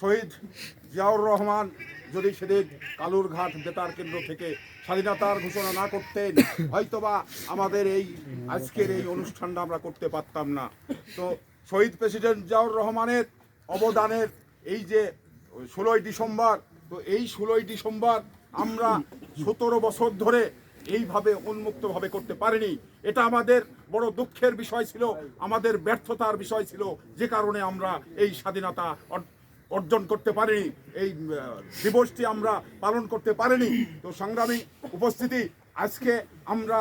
শহীদ জিয়াউর রহমান যদি সেদিন কালুরঘাট বেতার কেন্দ্র থেকে স্বাধীনতার ঘোষণা না করতেন, হয়তোবা আমাদের এই আজকের এই অনুষ্ঠানটা আমরা করতে পারতাম না। তো শহীদ প্রেসিডেন্ট জিয়াউর রহমানের অবদানের এই যে ষোলোই ডিসেম্বর, তো এই ষোলোই ডিসেম্বর আমরা সতেরো বছর ধরে এইভাবে উন্মুক্তভাবে করতে পারিনি। এটা আমাদের বড় দুঃখের বিষয় ছিল, আমাদের ব্যর্থতার বিষয় ছিল, যে কারণে আমরা এই স্বাধীনতা অর্জন করতে পারিনি। এই দিবসটি আমরা পালন করতে পারিনি। তো সংগ্রামী উপস্থিতি, আজকে আমরা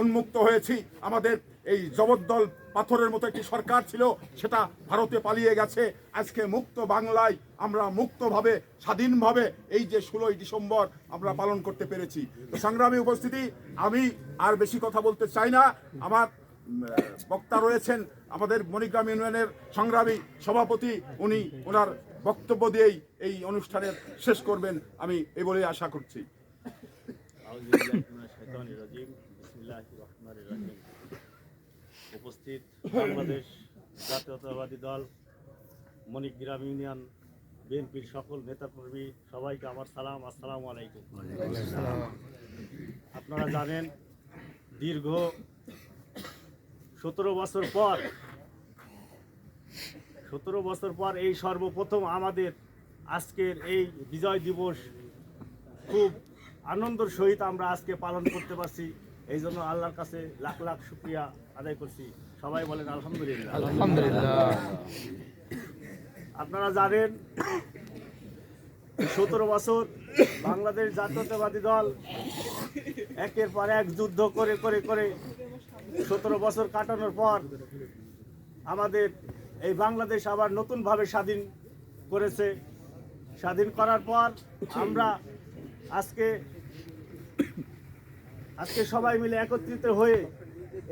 উন্মুক্ত হয়েছি। আমাদের এই জবদ্দল পাথরের মতো একটি সরকার ছিল, সেটা ভারতে পালিয়ে গেছে। আজকে মুক্ত বাংলায় আমরা মুক্তভাবে, স্বাধীনভাবে এই যে ষোলোই ডিসেম্বর আমরা পালন করতে পেরেছি। তো সংগ্রামী উপস্থিতি, আমি আর বেশি কথা বলতে চাই না। আমার বক্তা রয়েছেন আমাদের মণিগ্রাম ইউনিয়নের সংগ্রামী সভাপতি, উনি ওনার বক্তব্য দিয়েই এই অনুষ্ঠানের শেষ করবেন আমি এই বলে আশা করছি। উপস্থিত বাংলাদেশ জাতীয়তাবাদী দল, মণিগ্রাম ইউনিয়ন, বিএনপির সকল নেতাকর্মী, সবাইকে আমার সালাম, আসসালামু আলাইকুম আপনারা জানেন, দীর্ঘ সতেরো বছর পর সতেরো বছর পর এই সর্বপ্রথম আমাদের আজকের এই বিজয় দিবস খুব আনন্দের সহিত আমরা আজকে পালন করতে পারছি। এই জন্য আল্লাহর কাছে লাখ লাখ শুক্রিয়া আদায় করছি। সবাই বলেন আলহামদুলিল্লাহ। আলহামদুলিল্লাহ। আপনারা জানেন সতেরো বছর বাংলাদেশ জাতীয়তাবাদী দল একের পর এক যুদ্ধ করে করে করে সতেরো বছর কাটানোর পর আমাদের এই বাংলাদেশ আবার নতুনভাবে স্বাধীন করেছে। স্বাধীন করার পর আমরা আজকে আজকে সবাই মিলে একত্রিত হয়ে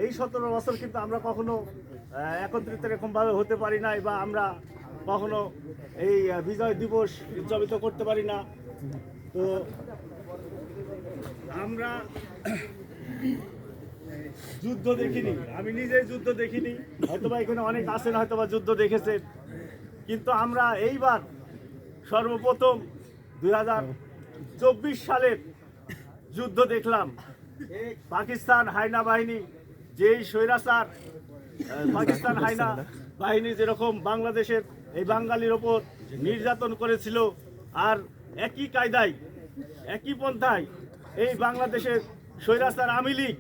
এই সতেরো বছর কিন্তু আমরা কখনো একত্রিত এরকমভাবে হতে পারি নাই বা আমরা কখনো এই বিজয় দিবস উদযাপিত করতে পারি না। তো আমরা যুদ্ধ দেখিনি। আমি নিজেই যুদ্ধ দেখিনি। হয়তোবা এখানে অনেক আছেন, হয়তোবা যুদ্ধ দেখেছেন। কিন্তু আমরা এইবার সর্বপ্রথম দুই চব্বিশ সালের যুদ্ধ দেখলাম। পাকিস্তান হাইনা বাহিনী, যেই স্বৈরাচার পাকিস্তান হাইনা বাহিনী যেরকম বাংলাদেশের এই বাঙালির ওপর নির্যাতন করেছিল, আর একই কায়দায়, একই পন্থায় এই বাংলাদেশের স্বৈরাচার আওয়ামী লীগ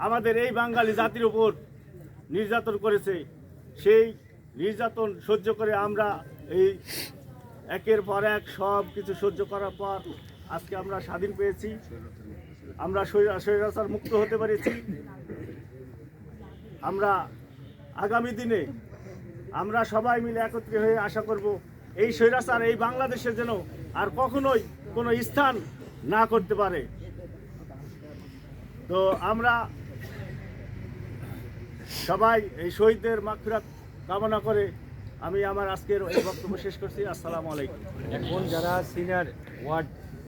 আমাদের এই বাঙালি জাতির উপর নির্যাতন করেছে। সেই নির্যাতন সহ্য করে আমরা এই একের পর এক সব কিছু সহ্য করার পর আজকে আমরা স্বাধীন পেয়েছি। আমরা স্বৈরা- স্বৈরাচার মুক্ত হতে পেরেছি। আমরা আগামী দিনে আমরা সবাই মিলে একত্রে হয়ে আশা করব এই স্বৈরাচার এই বাংলাদেশে যেন আর কখনোই কোনো স্থান না করতে পারে। তো আমরা সবাই এই শহীদদের মাগফিরাত কামনা করে আমি আমার আজকের এই বক্তব্য শেষ করছি। আসসালামু আলাইকুম। এখন যারা সিনিয়র ওয়ার্ড